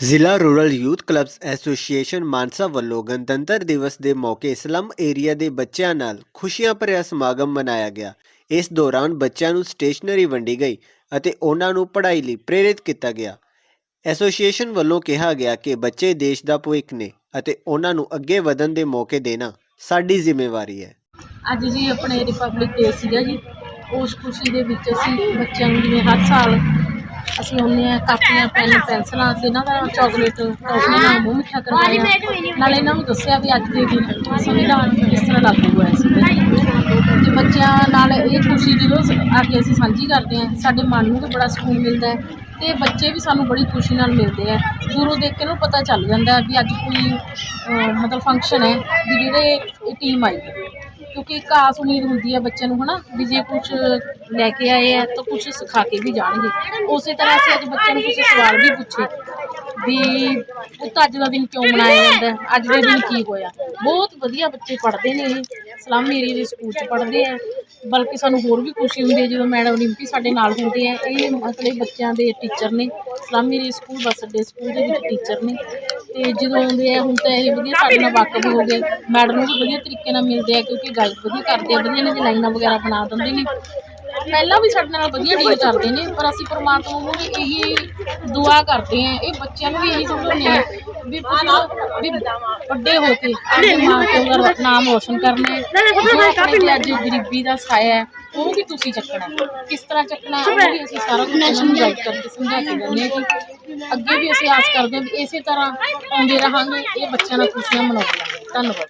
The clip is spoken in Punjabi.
ਜ਼ਿਲ੍ਹਾ rural youth clubs association Mansa ਵੱਲੋਂ ਗਣਤੰਤਰ ਦਿਵਸ ਦੇ ਮੌਕੇ ਸਲਮ ਏਰੀਆ ਦੇ ਬੱਚਿਆਂ ਨਾਲ ਖੁਸ਼ੀਆਂ ਭਰਿਆ ਸਮਾਗਮ ਮਨਾਇਆ ਗਿਆ। ਇਸ ਦੌਰਾਨ ਬੱਚਿਆਂ ਨੂੰ ਸਟੇਸ਼ਨਰੀ ਵੰਡੀ ਗਈ ਅਤੇ ਉਹਨਾਂ ਨੂੰ ਪੜ੍ਹਾਈ ਲਈ ਪ੍ਰੇਰਿਤ ਕੀਤਾ ਗਿਆ। ਐਸੋਸੀਏਸ਼ਨ ਵੱਲੋਂ ਕਿਹਾ ਗਿਆ ਕਿ ਬੱਚੇ ਦੇਸ਼ ਦਾ ਭਵਿੱਖ ਨੇ ਅਤੇ ਉਹਨਾਂ ਨੂੰ ਅੱਗੇ ਵਧਣ ਦੇ ਮੌਕੇ ਦੇਣਾ ਸਾਡੀ ਜ਼ਿੰਮੇਵਾਰੀ ਹੈ। ਅੱਜ ਜੀ ਆਪਣੇ ਰਿਪਬਲਿਕ ਡੇ ਸੀਗਾ ਜੀ। ਉਸ ਖੁਸ਼ੀ ਦੇ ਵਿੱਚ ਅਸੀਂ ਬੱਚਿਆਂ ਨੂੰ ਜਿਵੇਂ ਹਰ ਸਾਲ ਅਸੀਂ ਉਹਨੇ ਕਾਪੀਆਂ ਪੈਨ ਪੈਨਸਲਾਂ ਤੇ ਇਹਨਾਂ ਦਾ ਚਾਕਲੇਟ ਟੌਫੀਆਂ ਨਾਲ ਮੂੰਹ ਮਿੱਠਾ ਕਰਵਾਇਆ। ਨਾਲੇ ਇਹਨਾਂ ਨੂੰ ਦੱਸਿਆ ਵੀ ਅੱਜ ਦੇ ਦਿਨ ਸੰਵਿਧਾਨ ਕਿਸ ਤਰ੍ਹਾਂ ਲਾਗੂ ਹੋਇਆ ਸੀ। ਤੇ ਬੱਚਿਆਂ ਨਾਲ ਇਹ ਖੁਸ਼ੀ ਜਦੋਂ ਸ- ਆ ਕੇ ਅਸੀਂ ਸਾਂਝੀ ਕਰਦੇ ਹਾਂ, ਸਾਡੇ ਮਨ ਨੂੰ ਵੀ ਬੜਾ ਸਕੂਨ ਮਿਲਦਾ ਹੈ ਤੇ ਬੱਚੇ ਵੀ ਸਾਨੂੰ ਬੜੀ ਖੁਸ਼ੀ ਨਾਲ ਮਿਲਦੇ ਆ ਦੂਰੋਂ ਦੇਖ ਕੇ ਨੂੰ ਪਤਾ ਚੱਲ ਜਾਂਦਾ ਵੀ ਅੱਜ ਕੋਈ ਮਤਲਬ ਫੰਕਸ਼ਨ ਹੈ ਵੀ ਜਿਹੜੇ ਇਹ ਟੀਮ ਆਈ ਹੈ। ਕਿਉਂਕਿ ਇੱਕ ਆਸ ਉਮੀਦ ਹੁੰਦੀ ਹੈ ਬੱਚਿਆਂ ਨੂੰ, ਹਨਾ, ਵੀ ਜੇ ਕੁਝ ਲੈ ਕੇ ਆਏ ਆ, ਤਾਂ ਕੁਝ ਸਿਖਾ ਕੇ ਵੀ ਜਾਣਗੇ। ਉਸੇ ਤਰ੍ਹਾਂ ਅਸੀਂ ਅੱਜ ਬੱਚਿਆਂ ਨੂੰ ਕੁਝ ਸਵਾਲ ਵੀ ਪੁੱਛੇ, ਵੀ ਪੁੱਤ ਅੱਜ ਦਾ ਦਿਨ ਕਿਉਂ ਮਨਾਇਆ ਜਾਂਦਾ ਅੱਜ ਦੇ ਦਿਨ ਕੀ ਹੋਇਆ? ਬਹੁਤ ਵਧੀਆ ਬੱਚੇ ਪੜ੍ਹਦੇ ਨੇ ਇਹ। ਸਲਮ ਏਰੀਏ ਦੇ ਸਕੂਲ 'ਚ ਪੜ੍ਹਦੇ ਆ। ਬਲਕਿ ਸਾਨੂੰ ਹੋਰ ਵੀ ਖੁਸ਼ੀ ਹੁੰਦੀ ਹੈ ਜਦੋਂ ਮੈਡਮ ਰਿੰਪੀ ਸਾਡੇ ਨਾਲ ਹੁੰਦੇ ਆ। ਇਹ ਮਤਲਬ ਬੱਚਿਆਂ ਦੇ ਟੀਚਰ ਨੇ। ਸਲਮ ਏਰੀਏ ਸਕੂਲ, ਬਸ ਅੱਡੇ ਸਕੂਲ ਦੇ ਵਿੱਚ ਟੀਚਰ ਨੇ। ਤੇ ਜਦੋਂ ਆਉਂਦੇ ਆ, ਹੁਣ ਤਾਂ ਇਹ ਵਧੀਆ ਸਾਡੇ ਨਾਲ ਵਾਕਫ ਹੋ ਗਏ। ਮੈਡਮ ਨੂੰ ਵੀ ਵਧੀਆ ਤਰੀਕੇ ਨਾਲ ਮਿਲਦੇ ਆ, ਕਿਉਂਕਿ ਗਾਈਡ ਵਧੀਆ ਕਰਦੇ ਆ, ਵਧੀਆ ਇਹਨਾਂ ਦੀ ਲਾਈਨਾਂ ਵਗੈਰਾ ਬਣਾ ਦਿੰਦੇ ਨੇ। ਪਹਿਲਾਂ ਵੀ ਸਾਡੇ ਨਾਲ ਵਧੀਆ ਡੀਲ ਕਰਦੇ ਨੇ ਪਰ ਅਸੀਂ ਪਰਮਾਤਮਾ ਨੂੰ ਵੀ ਇਹੀ ਦੁਆ ਕਰਦੇ ਆ ਇਹ ਬੱਚਿਆਂ ਨੂੰ ਵੀ ਇਹੀ ਸਮਝਾਉਂਦੇ ਆ ਵੀ ਪੁੱਤ ਵੀ ਵੱਡੇ ਹੋ ਕੇ ਆਪਣੇ ਮਾਂ ਪਿਓ ਦਾ ਨਾਮ ਰੋਸ਼ਨ ਕਰਨਾ ਹੈ ਜੋ ਆਪਣੇ ਤੇ ਅੱਜ ਗਰੀਬੀ ਦਾ ਸਾਇਆ ਹੈ ਉਹ ਵੀ ਤੁਸੀਂ ਚੱਕਣਾ ਹੈ। ਕਿਸ ਤਰ੍ਹਾਂ ਚੱਕਣਾ ਉਹ ਵੀ ਅਸੀਂ ਸਾਰਾ ਕੁਝ ਇਹਨਾਂ ਨੂੰ ਗਾਈਡ ਕਰਕੇ ਸਮਝਾ ਕੇ ਦਿੰਦੇ ਹਾਂ ਕਿ ਅੱਗੇ ਵੀ ਅਸੀਂ ਆਸ ਕਰਦੇ ਹਾਂ ਵੀ ਇਸੇ ਤਰ੍ਹਾਂ ਆਉਂਦੇ ਰਹਾਂਗੇ ਇਹ ਬੱਚਿਆਂ ਨਾਲ ਖੁਸ਼ੀਆਂ ਮਨਾਉਂਦੇ ਰਹਾਂਗੇ। ਧੰਨਵਾਦ।